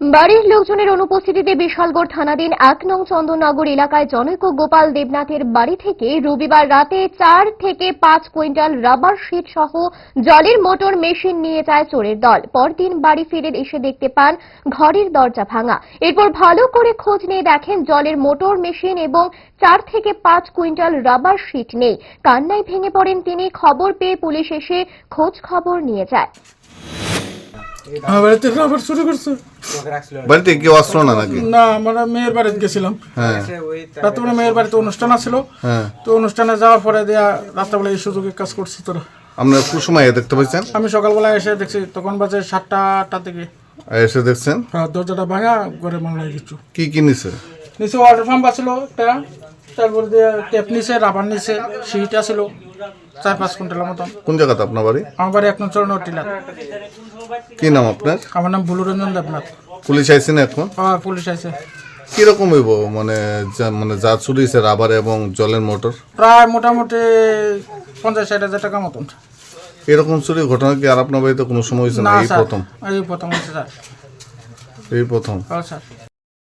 বাড়ির লোকজনের অনুপস্থিতিতে বিশালগড় থানাধীন এক নং চন্দননগর এলাকায় জনৈক গোপাল দেবনাথের বাড়ি থেকে রবিবার রাতে চার থেকে পাঁচ কুইন্টাল রাবার শিট সহ জলের মোটর মেশিন নিয়ে যায় চোরের দল। পরদিন বাড়ি ফিরে এসে দেখতে পান, ঘরের দরজা ভাঙা। এরপর ভালো করে খোঁজ নিয়ে দেখেন জলের মোটর মেশিন এবং চার থেকে পাঁচ কুইন্টাল রাবার শিট নেই। কান্নায় ভেঙে পড়েন তিনি, খবর পেয়ে পুলিশ এসে খোঁজ খবর নিয়ে যায়। রাবার চুরি করছে। বাড়িতে কেউ আসলো না নাকি? না আমরা মেয়ের বাড়িতে গেছিলাম। হ্যাঁ। রাত্রে মেয়ের বাড়িতে অনুষ্ঠান আছিল। হ্যাঁ। তো অনুষ্ঠানে যাওয়ার পরে দেয়া রাত্রেবেলা এই সুযোগে কাজ করছি তোরা। আপনার কুসময় দেখতে পাচ্ছেন আমি সকালবেলা এসে দেখছি তখন বাজে সাতটা আটটা থেকে এসে দেখছেন? হ্যাঁ, দরজাটা ভাঙা ঘরে লাগে কিছু। কি কি নিছে? নিচে ওয়াটার পাম্প আছিল একটা তারপরে দিয়ে টেপ নিছে রাবার নিছে সিট আছিল। চার পাঁচ কুইন্টালের মতন কোন জায়গাতে আপনার বাড়ি? আমার বাড়ি এক নচল টিলার কি নাম আপনার? আমার নাম ভুলুরঞ্জন দেবনাথ। পুলিশ আইসে না এখন? আমার পুলিশ আছে কীরকম হইব? মানে মানে যা চুরি হয়েছে রাবার এবং জলের মোটর? প্রায় মোটামুটি পঞ্চাশ ষাট হাজার টাকা মতন। এরকম চুরি ঘটনা কি আর আপনার বাড়িতে কোনো সময় হয়েছে না? এই প্রথম? এই প্রথম স্যার। এই প্রথম? হ্যাঁ স্যার।